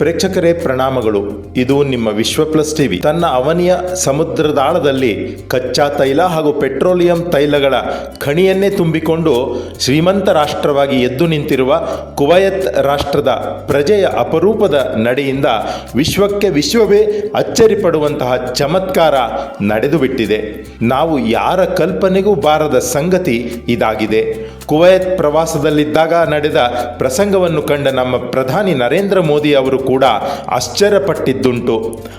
ಪ್ರೇಕ್ಷಕರೇ ಪ್ರಣಾಮಗಳು. ಇದು ನಿಮ್ಮ ವಿಶ್ವ ಪ್ಲಸ್ ಟಿವಿ. ತನ್ನ ಅವನಿಯ ಸಮುದ್ರದಾಳದಲ್ಲಿ ಕಚ್ಚಾ ತೈಲ ಹಾಗೂ ಪೆಟ್ರೋಲಿಯಂ ತೈಲಗಳ ಖಣಿಯನ್ನೇ ತುಂಬಿಕೊಂಡು ಶ್ರೀಮಂತ ರಾಷ್ಟ್ರವಾಗಿ ಎದ್ದು ನಿಂತಿರುವ ಕುವಯತ್ ರಾಷ್ಟ್ರದ ಪ್ರಜೆಯ ಅಪರೂಪದ ನಡೆಯಿಂದ ವಿಶ್ವಕ್ಕೆ ವಿಶ್ವವೇ ಅಚ್ಚರಿಪಡುವಂತಹ ಚಮತ್ಕಾರ ನಡೆದುಬಿಟ್ಟಿದೆ. ನಾವು ಯಾರ ಕಲ್ಪನೆಗೂ ಬಾರದ ಸಂಗತಿ ಇದಾಗಿದೆ. ಕುವೈತ್ ಪ್ರವಾಸದಲ್ಲಿದ್ದಾಗ ನಡೆದ ಪ್ರಸಂಗವನ್ನು ಕಂಡ ನಮ್ಮ ಪ್ರಧಾನಿ ನರೇಂದ್ರ ಮೋದಿ ಅವರು ಕೂಡ ಆಶ್ಚರ್ಯಪಟ್ಟಿದ್ದುಂಟು.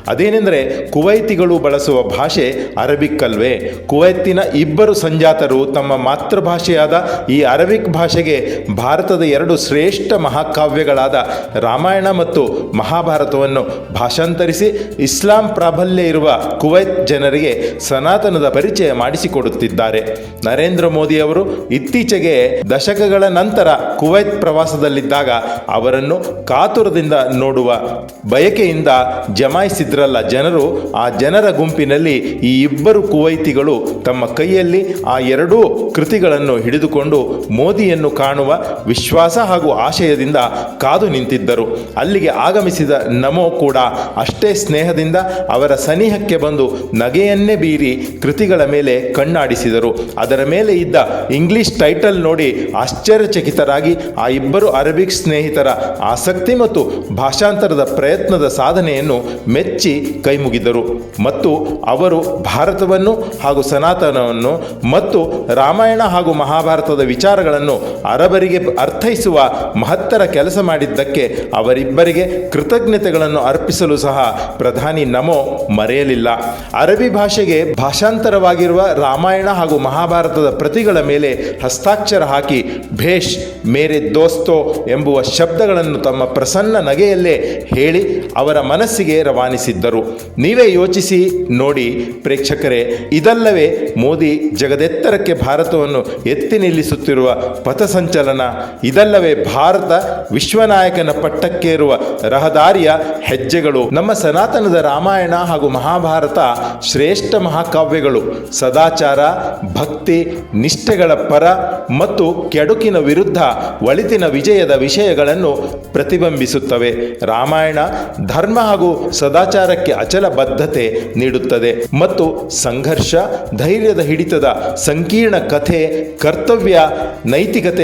ಅದೇನೆಂದರೆ ಕುವೈತಿಗಳು ಬಳಸುವ ಭಾಷೆ ಅರಬಿಕ್ ಅಲ್ವೇ ಕುವೈತಿನ ಇಬ್ಬರು ಸಂಜಾತರು ತಮ್ಮ ಮಾತೃಭಾಷೆಯಾದ ಈ ಅರಬಿಕ್ ಭಾಷೆಗೆ ಭಾರತದ ಎರಡು ಶ್ರೇಷ್ಠ ಮಹಾಕಾವ್ಯಗಳಾದ ರಾಮಾಯಣ ಮತ್ತು ಮಹಾಭಾರತವನ್ನು ಭಾಷಾಂತರಿಸಿ ಇಸ್ಲಾಂ ಪ್ರಾಬಲ್ಯ ಇರುವ ಕುವೈತ್ ಜನರಿಗೆ ಸನಾತನದ ಪರಿಚಯ ಮಾಡಿಸಿಕೊಡುತ್ತಿದ್ದಾರೆ. ನರೇಂದ್ರ ಮೋದಿ ಅವರು ಇತ್ತೀಚೆಗೆ ದಶಕಗಳ ನಂತರ ಕುವೈತ್ ಪ್ರವಾಸದಲ್ಲಿದ್ದಾಗ ಅವರನ್ನು ಕಾತುರದಿಂದ ನೋಡುವ ಬಯಕೆಯಿಂದ ಜಮಾಯಿಸಿದ್ರಲ್ಲ ಜನರು, ಆ ಜನರ ಗುಂಪಿನಲ್ಲಿ ಈ ಇಬ್ಬರು ಕುವೈತಿಗಳು ತಮ್ಮ ಕೈಯಲ್ಲಿ ಆ ಎರಡೂ ಕೃತಿಗಳನ್ನು ಹಿಡಿದುಕೊಂಡು ಮೋದಿಯನ್ನು ಕಾಣುವ ವಿಶ್ವಾಸ ಹಾಗೂ ಆಶಯದಿಂದ ಕಾದು ನಿಂತಿದ್ದರು. ಅಲ್ಲಿಗೆ ಆಗಮಿಸಿದ ನಮೋ ಕೂಡ ಅಷ್ಟೇ ಸ್ನೇಹದಿಂದ ಅವರ ಸನಿಹಕ್ಕೆ ಬಂದು ನಗೆಯನ್ನೇ ಬೀರಿ ಕೃತಿಗಳ ಮೇಲೆ ಕಣ್ಣಾಡಿಸಿದರು. ಅದರ ಮೇಲೆ ಇದ್ದ ಇಂಗ್ಲಿಷ್ ಟೈಟಲ್ ಆಶ್ಚರ್ಯಚಕಿತರಾಗಿ ಆ ಇಬ್ಬರು ಅರೇಬಿಕ್ ಸ್ನೇಹಿತರ ಆಸಕ್ತಿ ಮತ್ತು ಭಾಷಾಂತರದ ಪ್ರಯತ್ನದ ಸಾಧನೆಯನ್ನು ಮೆಚ್ಚಿ ಕೈಮುಗಿದರು. ಮತ್ತು ಅವರು ಭಾರತವನ್ನು ಹಾಗೂ ಸನಾತನವನ್ನು ಮತ್ತು ರಾಮಾಯಣ ಹಾಗೂ ಮಹಾಭಾರತದ ವಿಚಾರಗಳನ್ನು ಅರಬರಿಗೆ ಅರ್ಥೈಸುವ ಮಹತ್ತರ ಕೆಲಸ ಮಾಡಿದ್ದಕ್ಕೆ ಅವರಿಬ್ಬರಿಗೆ ಕೃತಜ್ಞತೆಗಳನ್ನು ಅರ್ಪಿಸಲು ಸಹ ಪ್ರಧಾನಿ ನಮೋ ಮರೆಯಲಿಲ್ಲ. ಅರಬಿ ಭಾಷೆಗೆ ಭಾಷಾಂತರವಾಗಿರುವ ರಾಮಾಯಣ ಹಾಗೂ ಮಹಾಭಾರತದ ಪ್ರತಿಗಳ ಮೇಲೆ ಹಸ್ತಾಕ್ಷರ ಹಾಕಿ, ಭೇಷ್ ಮೇರೆ ದೋಸ್ತೋ ಎಂಬುವ ಶಬ್ದಗಳನ್ನು ತಮ್ಮ ಪ್ರಸನ್ನ ನಗೆಯಲ್ಲೇ ಹೇಳಿ ಅವರ ಮನಸ್ಸಿಗೆ ರವಾನಿಸಿದ್ದರು. ನೀವೇ ಯೋಚಿಸಿ ನೋಡಿ ಪ್ರೇಕ್ಷಕರೇ, ಇದಲ್ಲವೇ ಮೋದಿ ಜಗದೆತ್ತರಕ್ಕೆ ಭಾರತವನ್ನು ಎತ್ತಿ ನಿಲ್ಲಿಸುತ್ತಿರುವ ಪಥಸಂಚಲನ ಇದಲ್ಲವೇ ಭಾರತ ವಿಶ್ವನಾಯಕನ ಪಟ್ಟಕ್ಕೇರುವ ರಹದಾರಿಯ ಹೆಜ್ಜೆಗಳು. ನಮ್ಮ ಸನಾತನದ ರಾಮಾಯಣ ಹಾಗೂ ಮಹಾಭಾರತ ಶ್ರೇಷ್ಠ ಮಹಾಕಾವ್ಯಗಳು. ಸದಾಚಾರ, ಭಕ್ತಿ, ನಿಷ್ಠೆಗಳ ಪರ ಮತ್ತು ಕೆಡುಕಿನ ವಿರುದ್ಧ ಒಳಿತಿನ ವಿಜಯದ ವಿಷಯಗಳನ್ನು ಪ್ರತಿಬಿಂಬಿಸುತ್ತವೆ. ರಾಮಾಯಣ ಧರ್ಮ ಹಾಗೂ ಸದಾಚಾರಕ್ಕೆ ಅಚಲ ಬದ್ಧತೆ ನೀಡುತ್ತದೆ ಮತ್ತು ಸಂಘರ್ಷ, ಧೈರ್ಯದ ಹಿಡಿತದ ಸಂಕೀರ್ಣ ಕಥೆ, ಕರ್ತವ್ಯ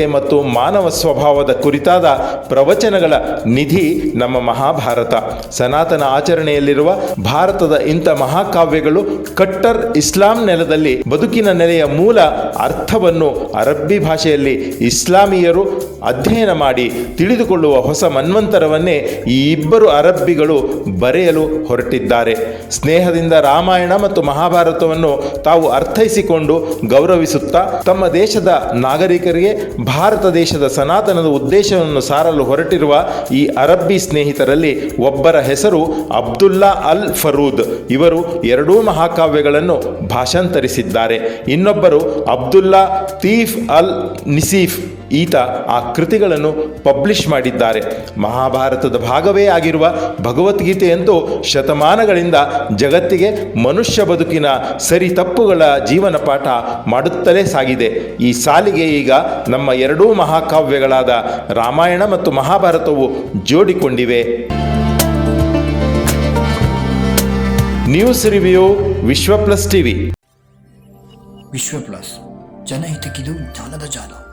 ಮತ್ತು ಮಾನವ ಸ್ವಭಾವದ ಕುರಿತಾದ ಪ್ರವಚನಗಳ ನಿಧಿ ನಮ್ಮ ಮಹಾಭಾರತ. ಸನಾತನ ಆಚರಣೆಯಲ್ಲಿರುವ ಭಾರತದ ಇಂಥ ಮಹಾಕಾವ್ಯಗಳು ಕಟ್ಟರ್ ಇಸ್ಲಾಂ ನೆಲದಲ್ಲಿ ಬದುಕಿನ ನೆಲೆಯ ಮೂಲ ಅರ್ಥವನ್ನು ಅರಬ್ಬಿ ಭಾಷೆಯಲ್ಲಿ ಇಸ್ಲಾಮೀಯರು ಅಧ್ಯಯನ ಮಾಡಿ ತಿಳಿದುಕೊಳ್ಳುವ ಹೊಸ ಮನ್ವಂತರವನ್ನೇ ಈ ಇಬ್ಬರು ಅರಬ್ಬಿಗಳು ಬರೆಯಲು ಹೊರಟಿದ್ದಾರೆ. ಸ್ನೇಹದಿಂದ ರಾಮಾಯಣ ಮತ್ತು ಮಹಾಭಾರತವನ್ನು ತಾವು ಅರ್ಥೈಸಿಕೊಂಡು ಗೌರವಿಸುತ್ತಾ ತಮ್ಮ ದೇಶದ ನಾಗರಿಕರಿಗೆ ಭಾರತ ದೇಶದ ಸನಾತನದ ಉದ್ದೇಶವನ್ನು ಸಾರಲು ಹೊರಟಿರುವ ಈ ಅರಬ್ಬಿ ಸ್ನೇಹಿತರಲ್ಲಿ ಒಬ್ಬರ ಹೆಸರು ಅಬ್ದುಲ್ಲಾ ಅಲ್ ಫರೂದ್. ಇವರು ಎರಡೂ ಮಹಾಕಾವ್ಯಗಳನ್ನು ಭಾಷಾಂತರಿಸಿದ್ದಾರೆ. ಇನ್ನೊಬ್ಬರು ಅಬ್ದುಲ್ಲಾ ತೀಫ್ ಅಲ್ ನಿಸೀಫ್ ಈತ ಆ ಕೃತಿಗಳನ್ನು ಪಬ್ಲಿಷ್ ಮಾಡಿದ್ದಾರೆ. ಮಹಾಭಾರತದ ಭಾಗವೇ ಆಗಿರುವ ಭಗವದ್ಗೀತೆಯಂತೂ ಶತಮಾನಗಳಿಂದ ಜಗತ್ತಿಗೆ ಮನುಷ್ಯ ಬದುಕಿನ ಸರಿ ತಪ್ಪುಗಳ ಜೀವನ ಪಾಠ ಮಾಡುತ್ತಲೇ ಸಾಗಿದೆ. ಈ ಸಾಲಿಗೆ ಈಗ ನಮ್ಮ ಎರಡೂ ಮಹಾಕಾವ್ಯಗಳಾದ ರಾಮಾಯಣ ಮತ್ತು ಮಹಾಭಾರತವು ಜೋಡಿಕೊಂಡಿವೆ. News review Vishwa plus TV. Vishwa plus. ಜನಹಿತಕ್ಕಿದು ಜಾಲದ ಜಾಲ.